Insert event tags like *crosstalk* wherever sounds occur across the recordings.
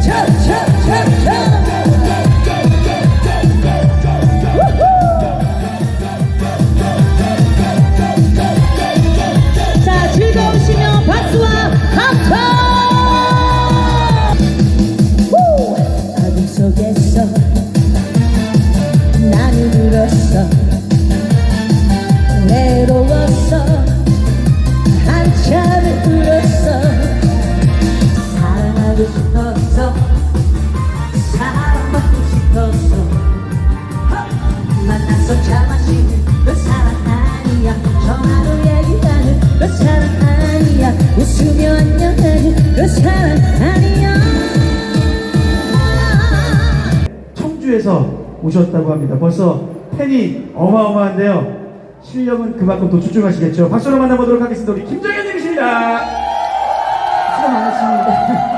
차차 사랑받고 싶었어 만나서 차 마시는 그 사랑 아니야 전화로 얘기하는 그 사랑 아니야 웃으며 안녕하는 그 사랑 아니야 청주에서 오셨다고 합니다. 벌써 팬이 어마어마한데요. 실력은 그만큼 또 출중하시겠죠. 박수로 만나보도록 하겠습니다. 우리 김정현님이십니다. 수고 많으십니다.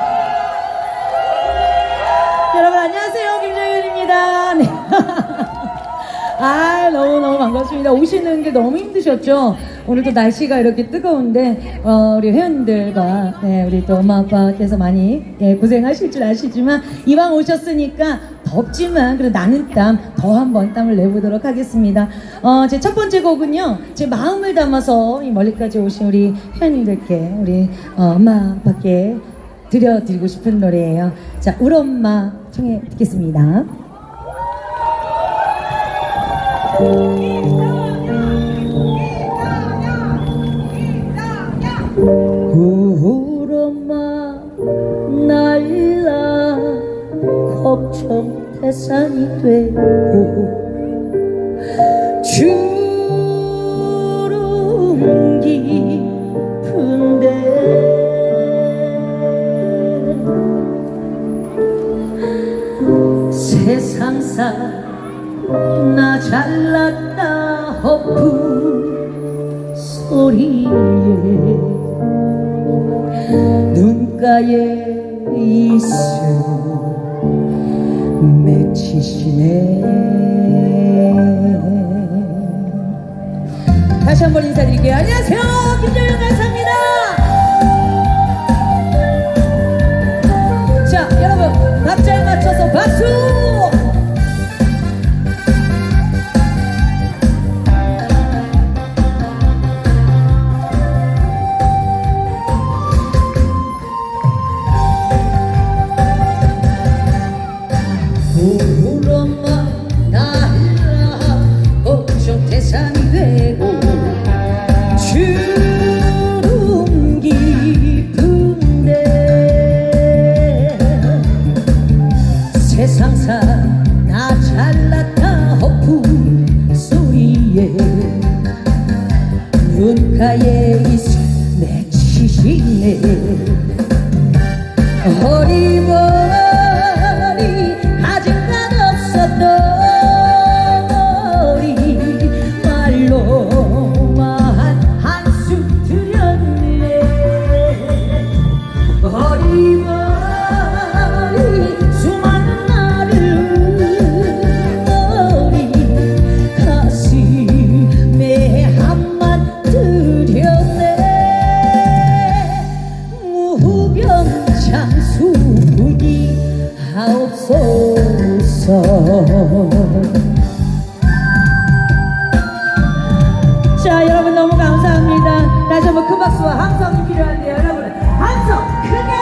아 너무 너무 반갑습니다. 오시는 게 너무 힘드셨죠? 오늘도 날씨가 이렇게 뜨거운데 어, 우리 회원들과 네, 우리 또 엄마 아빠께서 많이 예, 고생하실 줄 아시지만 이왕 오셨으니까 덥지만 그래도 나는 땀 더 한번 땀을 내보도록 하겠습니다. 어, 제 첫 번째 곡은요 제 마음을 담아서 이 멀리까지 오신 우리 회원님들께 우리 어, 엄마 아빠께 들려드리고 싶은 노래예요. 자, 우리 엄마 청해 듣겠습니다. 우리 엄마 날라 걱정 대상이 되고 눈가에 있음 맺히시네. 다시 한번 인사드릴게요. 안녕하세요. 김정현 강사 자 여러분 너무 감사합니다. 다시 한번 큰 박수와 함성이 필요한데요 여러분. 함성 크게!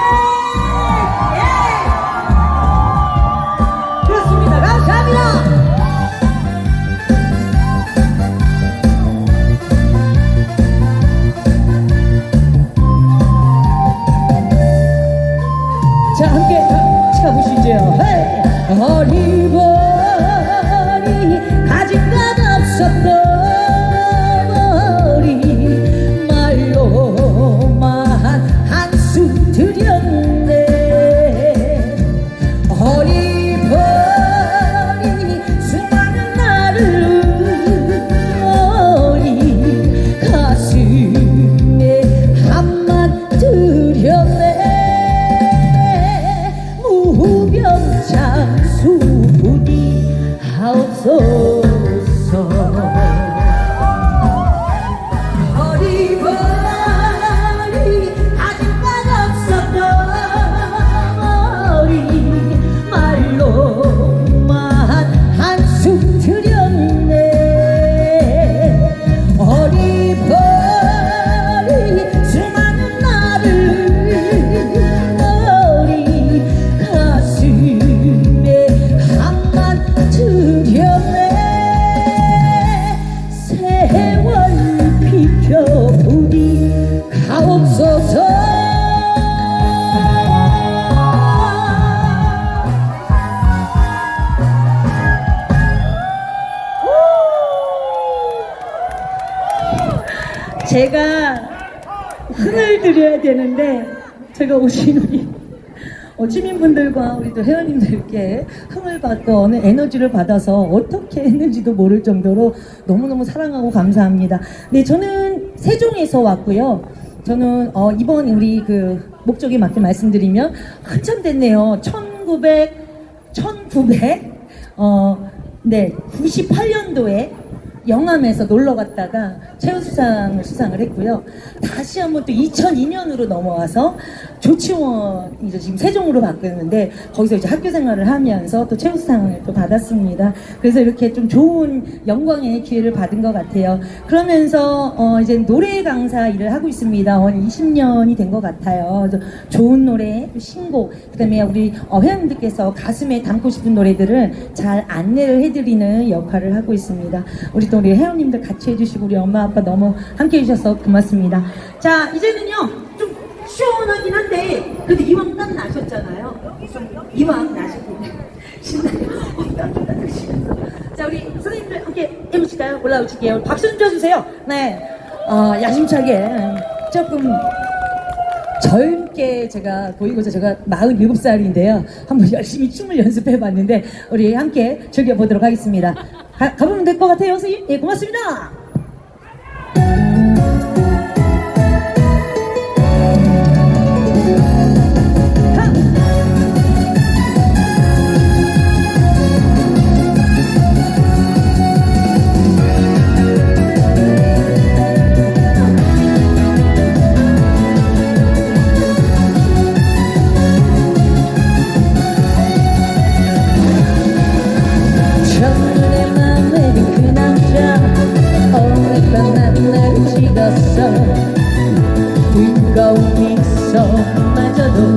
예! 그렇습니다. 감사합니다. 자 함께 쳐보시죠. 헤이! 어리 버리 제가 흥을 드려야 되는데 제가 오신 우리 어치민분들과 우리 또 회원님들께 흥을 받고 어느 에너지를 받아서 어떻게 했는지도 모를 정도로 너무너무 사랑하고 감사합니다. 네, 저는 세종에서 왔고요. 저는 어, 이번 우리 그 목적에 맞게 말씀드리면 한참 됐네요. 1900, 1900, 어, 네, 98년도에 영암에서 놀러 갔다가 최우수상을 수상을 했고요. 다시 한번 또 2002년으로 넘어와서 조치원 이제 지금 세종으로 바뀌었는데 거기서 이제 학교 생활을 하면서 또 최우수상을 또 받았습니다. 그래서 이렇게 좀 좋은 영광의 기회를 받은 것 같아요. 그러면서 어 이제 노래 강사 일을 하고 있습니다. 한 20년이 된 것 같아요. 좋은 노래, 또 신곡, 그다음에 우리 어, 회원님들께서 가슴에 담고 싶은 노래들을 잘 안내를 해드리는 역할을 하고 있습니다. 우리 또 우리 회원님들 같이 해주시고 우리 엄마 아빠 너무 함께 해주셔서 고맙습니다. 자 이제는요 좀 시원하긴 한데 그래도 이왕 땀 나셨잖아요. 이왕 *laughs* 신나요. 어, 자 우리 선생님들 함께 해보실까요? 올라오실게요. 박수 좀 쳐주세요. 네, 어, 야심차게 조금 젊게 제가 보이고자 제가 47살인데요. 한번 열심히 춤을 연습해 봤는데 우리 함께 즐겨보도록 하겠습니다. 가, 가보면 될 것 같아요, 선생님. 예, 고맙습니다. 찍었어 뜨거운 미소마저도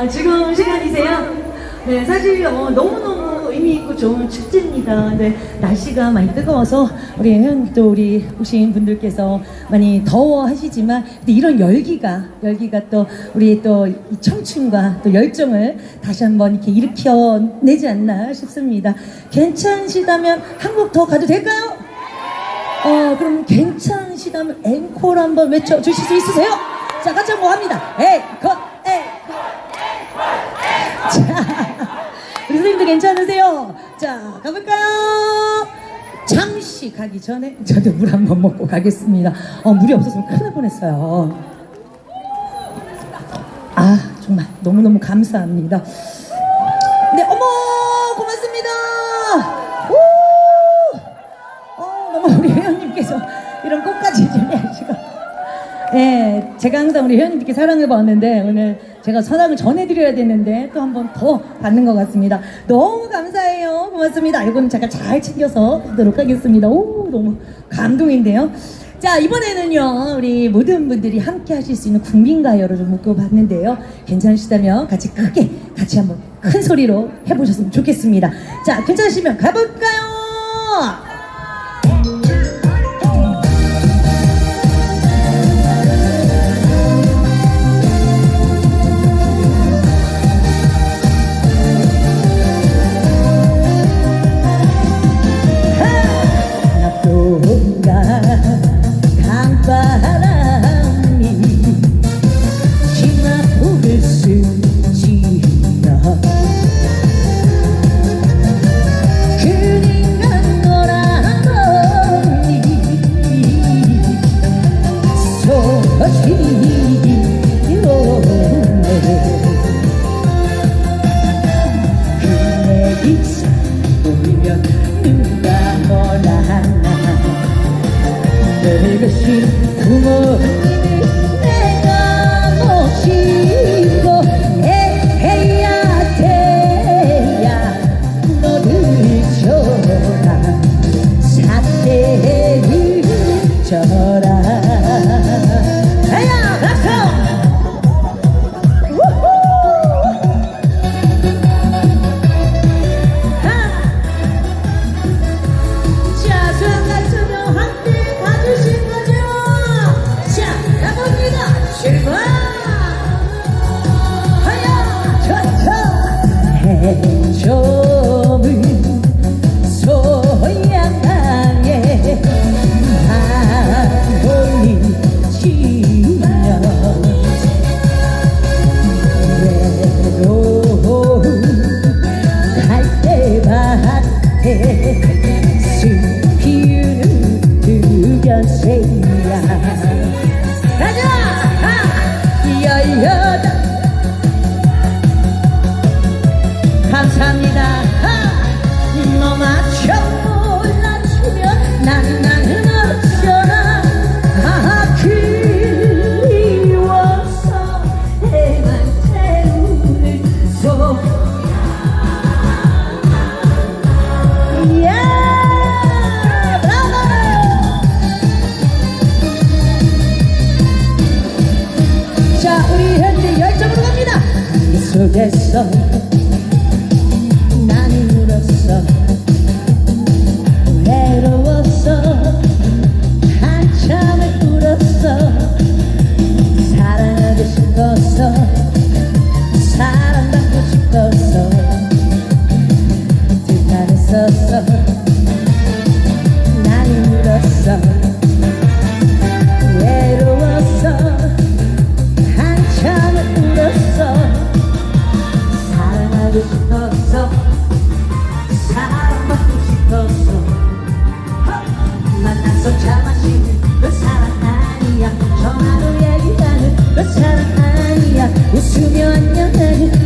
아, 지금 시간이세요? 네, 사실 어, 너무너무 이 의미 있고 좋은 축제입니다. 근데 날씨가 많이 뜨거워서 우리 회원 또 우리 오신 분들께서 많이 더워하시지만 근데 이런 열기가 열기가 또 우리 또이 청춘과 또 열정을 다시 한번 이렇게 일으켜 내지 않나 싶습니다. 괜찮으시다면 한곡더 가도 될까요? 어, 그럼 괜찮으시다면 앵콜 한번 외쳐 주실 수 있으세요? 자, 같이 한번 합니다. 앵콜, 앵콜. 자, 우리 선생님도 괜찮으세요? 자, 가볼까요? 잠시 가기 전에 저도 물 한 번 먹고 가겠습니다. 어, 물이 없었으면 큰일 날 뻔했어요. 아, 정말 너무너무 감사합니다. 네, 어머, 고맙습니다. 오! 어, 너무 우리 회원님께서 이런 꽃까지 *laughs* 준비하시고. 네, 제가 항상 우리 회원님께 사랑을 받는데 오늘 제가 사랑을 전해드려야 되는데 또 한 번 더 받는 것 같습니다. 너무 감사해요. 고맙습니다. 이거는 제가 잘 챙겨서 하도록 하겠습니다. 오, 너무 감동인데요. 자, 이번에는요, 우리 모든 분들이 함께 하실 수 있는 국민가요를 좀 묶어봤는데요. 괜찮으시다면 같이 크게, 같이 한번 큰 소리로 해보셨으면 좋겠습니다. 자, 괜찮으시면 가볼까요?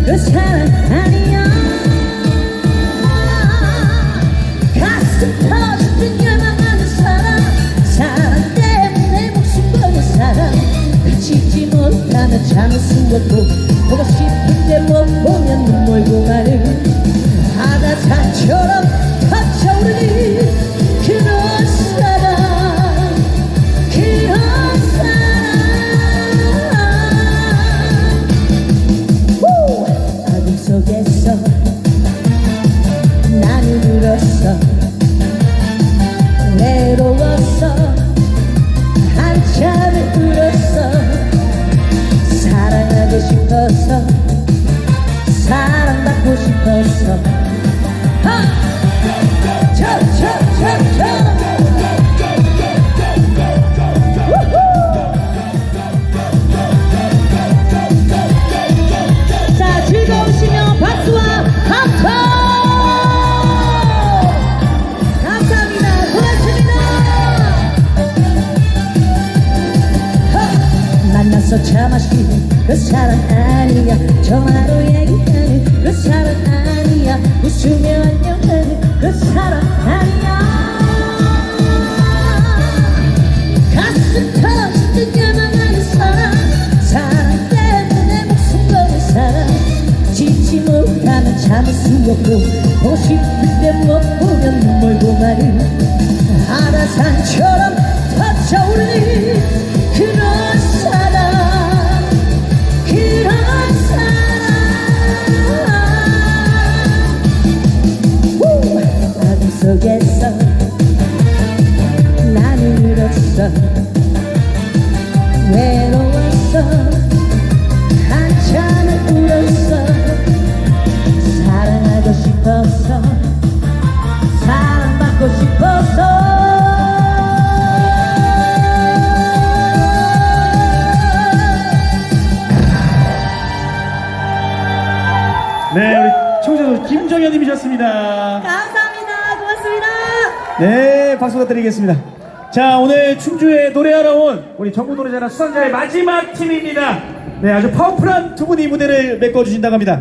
안녕하는 마시는 그 사람 아니야. 전화로 얘기하는 그 사람 아니야. 웃으며 안녕하는 그 사람 아니야. 가슴 터질 때만 하는 사람. 사랑 때문에 목숨 거는 사람. 짓지 못하면 참을 수 없고 보고 싶을 때 못 보면 눈물 고마는 하나 산처럼 터져오르는 그런 싶었어 사랑받고 싶었어 네, 우리 청소년 김정현님이셨습니다. 감사합니다 고맙습니다 네, 박수 부탁드리겠습니다. 자, 오늘 충주에 노래하러 온 우리 전국 노래자랑 수상자의 마지막 팀입니다. 네, 아주 파워풀한 두 분이 무대를 메꿔주신다고 합니다.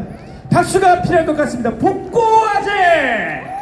박수가 필요할 것 같습니다. 복고아재!